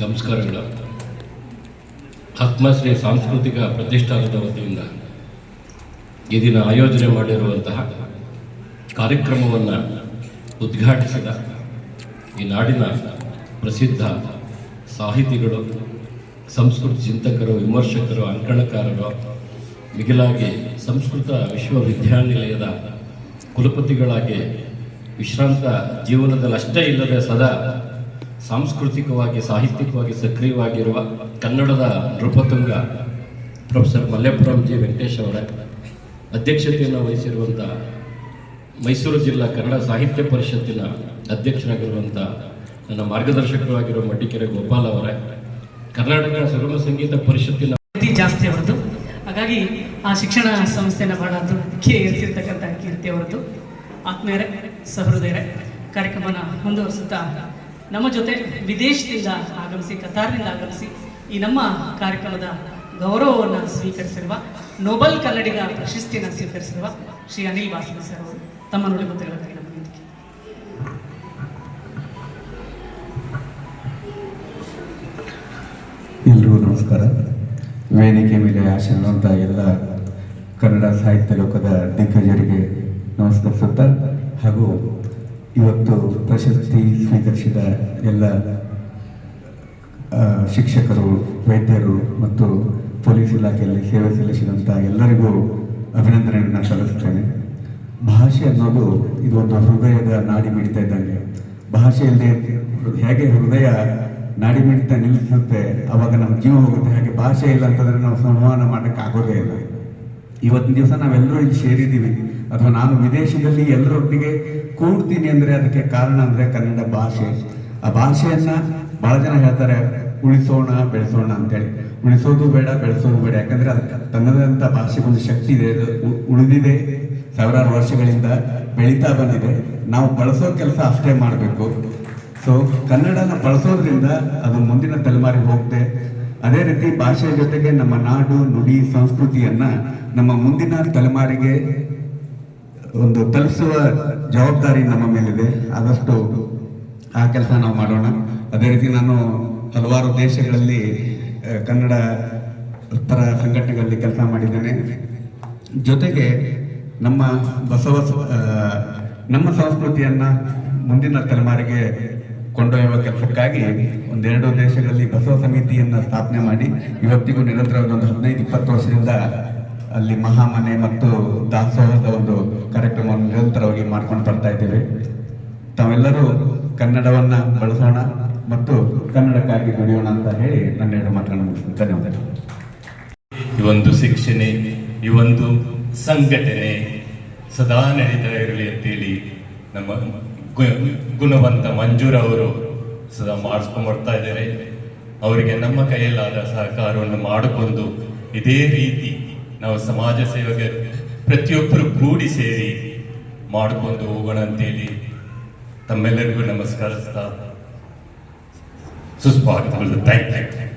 ನಮಸ್ಕಾರಗಳು ಆತ್ಮಶ್ರೀ ಸಾಂಸ್ಕೃತಿಕ ಪ್ರತಿಷ್ಠಾನದ ವತಿಯಿಂದ ಈ ದಿನ ಆಯೋಜನೆ ಮಾಡಿರುವಂತಹ ಕಾರ್ಯಕ್ರಮವನ್ನು ಉದ್ಘಾಟಿಸಿದ ಈ ನಾಡಿನ ಪ್ರಸಿದ್ಧ ಸಾಹಿತಿಗಳು, ಸಂಸ್ಕೃತಿ ಚಿಂತಕರು, ವಿಮರ್ಶಕರು, ಅಂಕಣಕಾರರು, ಮಿಗಿಲಾಗಿ ಸಂಸ್ಕೃತ ವಿಶ್ವವಿದ್ಯಾನಿಲಯದ ಕುಲಪತಿಗಳಾಗಿ ವಿಶ್ರಾಂತ ಜೀವನದಲ್ಲಿ ಅಷ್ಟೇ ಇಲ್ಲದೆ ಸದಾ ಸಾಂಸ್ಕೃತಿಕವಾಗಿ, ಸಾಹಿತ್ಯಿಕವಾಗಿ ಸಕ್ರಿಯವಾಗಿರುವ ಕನ್ನಡದ ನೃಪತುಂಗ ಪ್ರೊಫೆಸರ್ ಮಲ್ಲೇಪುರಂ ಜಿ ವೆಂಕಟೇಶ್ ಅವರ, ಅಧ್ಯಕ್ಷತೆಯನ್ನು ವಹಿಸಿರುವಂಥ ಮೈಸೂರು ಜಿಲ್ಲಾ ಕನ್ನಡ ಸಾಹಿತ್ಯ ಪರಿಷತ್ತಿನ ಅಧ್ಯಕ್ಷರಾಗಿರುವಂಥ ನನ್ನ ಮಾರ್ಗದರ್ಶಕರಾಗಿರುವ ಮಡ್ಡಿಕೆರೆ ಗೋಪಾಲ್ ಅವರೇ, ಕರ್ನಾಟಕ ಸುಗಮ ಸಂಗೀತ ಪರಿಷತ್ತಿನ ಜಾಸ್ತಿ ಅವರದ್ದು. ಹಾಗಾಗಿ ಆ ಶಿಕ್ಷಣ ಸಂಸ್ಥೆನ ಬಹಳ ಮುಖ್ಯ ಏರಿಸಿರ್ತಕ್ಕಂಥ ಕೀರ್ತಿ ಅವರದ್ದು. ಆತ್ಮೀಯರೇ, ಸಹೃದಯರೇ, ಕಾರ್ಯಕ್ರಮನ ಮುಂದುವರಿಸುತ್ತಾ ನಮ್ಮ ಜೊತೆ ವಿದೇಶದಿಂದ ಆಗಮಿಸಿ, ಕತಾರ್ನಿಂದ ಆಗಮಿಸಿ ಈ ನಮ್ಮ ಕಾರ್ಯಕ್ರಮದ ಗೌರವವನ್ನು ಸ್ವೀಕರಿಸಿರುವ ನೊಬೆಲ್ ಕನ್ನಡಿಗ ಪ್ರಶಸ್ತಿಯನ್ನು ಸ್ವೀಕರಿಸಿರುವ ಶ್ರೀ ಅನಿಲ್ ವಾಸವಿ ಸರ್ ಅವರು ತಮ್ಮ ನಮ್ಮ ವೇದಿಕೆ ಎಲ್ರಿಗೂ ನಮಸ್ಕಾರ. ವೇದಿಕೆ ಮೇಲೆ ಆಶೀರ್ವಾದ ಎಲ್ಲ ಕನ್ನಡ ಸಾಹಿತ್ಯ ಲೋಕದ ದಿಗ್ಗಜರಿಗೆ ನಮಸ್ಕರಿಸುತ್ತಾ ಹಾಗೂ ಇವತ್ತು ಪ್ರಶಸ್ತಿ ಸ್ವೀಕರಿಸಿದ ಎಲ್ಲ ಶಿಕ್ಷಕರು, ವೈದ್ಯರು ಮತ್ತು ಪೊಲೀಸ್ ಇಲಾಖೆಯಲ್ಲಿ ಸೇವೆ ಸಲ್ಲಿಸಿದಂಥ ಎಲ್ಲರಿಗೂ ಅಭಿನಂದನೆಯನ್ನು ಸಲ್ಲಿಸ್ತೇನೆ. ಭಾಷೆ ಅನ್ನೋದು ಇದೊಂದು ಹೃದಯದ ನಾಡಿ ಮಿಡಿತಾ ಇದ್ದಂಗೆ. ಭಾಷೆಯಲ್ಲಿ ಹೇಗೆ ಹೃದಯ ನಾಡಿ ಮಿಡಿತ ನಿಲ್ಲಿಸುತ್ತೆ, ಅವಾಗ ನಮ್ಮ ಜೀವ ಹೋಗುತ್ತೆ, ಹಾಗೆ ಭಾಷೆ ಇಲ್ಲ ಅಂತಂದ್ರೆ ನಾವು ಸಂವಹನ ಮಾಡೋಕ್ಕಾಗೋದೇ ಇಲ್ಲ. ಇವತ್ತಿನ ದಿವಸ ನಾವೆಲ್ಲರೂ ಇಲ್ಲಿ ಸೇರಿದ್ದೀವಿ. ಅಥವಾ ನಾನು ವಿದೇಶದಲ್ಲಿ ಎಲ್ಲರೊಟ್ಟಿಗೆ ಕೂಡ್ತೀನಿ ಅಂದರೆ ಅದಕ್ಕೆ ಕಾರಣ ಅಂದರೆ ಕನ್ನಡ ಭಾಷೆ. ಆ ಭಾಷೆಯನ್ನ ಬಹಳ ಜನ ಹೇಳ್ತಾರೆ, ಉಳಿಸೋಣ, ಬೆಳೆಸೋಣ ಅಂತೇಳಿ. ಉಳಿಸೋದು ಬೇಡ, ಬೆಳೆಸೋದು ಬೇಡ. ಯಾಕಂದ್ರೆ ಅದಕ್ಕೆ ತನ್ನದಂಥ ಭಾಷೆಗೊಂದು ಶಕ್ತಿ ಇದೆ. ಉಳಿದಿದೆ. ಸಾವಿರಾರು ವರ್ಷಗಳಿಂದ ಬೆಳೀತಾ ಬಂದಿದೆ. ನಾವು ಬಳಸೋ ಕೆಲಸ ಅಷ್ಟೇ ಮಾಡಬೇಕು. ಸೊ ಕನ್ನಡನ ಬಳಸೋದ್ರಿಂದ ಅದು ಮುಂದಿನ ತಲೆಮಾರಿಗೆ ಹೋಗುತ್ತೆ ಅದೇ ರೀತಿ ಭಾಷೆಯ ಜೊತೆಗೆ ನಮ್ಮ ನಾಡು, ನುಡಿ, ಸಂಸ್ಕೃತಿಯನ್ನ ನಮ್ಮ ಮುಂದಿನ ತಲೆಮಾರಿಗೆ ಒಂದು ತಲುಪಿಸುವ ಜವಾಬ್ದಾರಿ ನಮ್ಮ ಮೇಲಿದೆ. ಆದಷ್ಟು ಆ ಕೆಲಸ ನಾವು ಮಾಡೋಣ. ಅದೇ ರೀತಿ ನಾನು ಹಲವಾರು ದೇಶಗಳಲ್ಲಿ ಕನ್ನಡ ಪರ ಸಂಘಟನೆಗಳಲ್ಲಿ ಕೆಲಸ ಮಾಡಿದ್ದೇನೆ. ಜೊತೆಗೆ ನಮ್ಮ ಬಸವ ನಮ್ಮ ಸಂಸ್ಕೃತಿಯನ್ನ ಮುಂದಿನ ತಲೆಮಾರಿಗೆ ಕೊಂಡೊಯ್ಯುವ ಕೆಲಸಕ್ಕಾಗಿ ಒಂದೆರಡು ದೇಶಗಳಲ್ಲಿ ಬಸವ ಸಮಿತಿಯನ್ನು ಸ್ಥಾಪನೆ ಮಾಡಿ ಇವತ್ತಿಗೂ ನಿರಂತರವಾಗಿ ಒಂದು ಹದಿನೈದು, ಇಪ್ಪತ್ತು ವರ್ಷದಿಂದ ಅಲ್ಲಿ ಮಹಾಮನೆ ಮತ್ತು ದಾಸೋಹದ ಒಂದು ಕಾರ್ಯಕ್ರಮವನ್ನು ನಿರಂತರವಾಗಿ ಮಾಡ್ಕೊಂಡು ಬರ್ತಾ ಇದ್ದೇವೆ. ತಾವೆಲ್ಲರೂ ಕನ್ನಡವನ್ನ ಬಳಸೋಣ ಮತ್ತು ಕನ್ನಡಕ್ಕಾಗಿ ದುಡಿಯೋಣ ಅಂತ ಹೇಳಿ ನನ್ನ ಎರಡು ಮಾತನ್ನು ಮುಗಿಸ್ತೀನಿ. ಧನ್ಯವಾದಗಳು. ಈ ಒಂದು ಶಿಕ್ಷಣೆ, ಈ ಒಂದು ಸಂಘಟನೆ ಸದಾ ನಡೀತಾ ಇರಲಿ ಅಂತೇಳಿ ನಮ್ಮ ಗುಣವಂತ ಮಂಜೂರ್ ಅವರು ಸದಾ ಮಾಡಿಸ್ಕೊಂಡ್ ಬರ್ತಾ ಇದ್ದಾರೆ. ಅವರಿಗೆ ನಮ್ಮ ಕೈಯಲ್ಲಾದ ಸಹಕಾರವನ್ನು ಮಾಡಿಕೊಂಡು ಇದೇ ರೀತಿ ನಾವು ಸಮಾಜ ಸೇವೆಗೆ ಪ್ರತಿಯೊಬ್ಬರು ಕೂಡಿ ಸೇರಿ ಮಾಡಿಕೊಂಡು ಹೋಗೋಣ ಅಂತೇಳಿ ತಮ್ಮೆಲ್ಲರಿಗೂ ನಮಸ್ಕರಿಸ್ತಾ ಸುಸ್ವಾಗತ ಥ್ಯಾಂಕ್ ಯು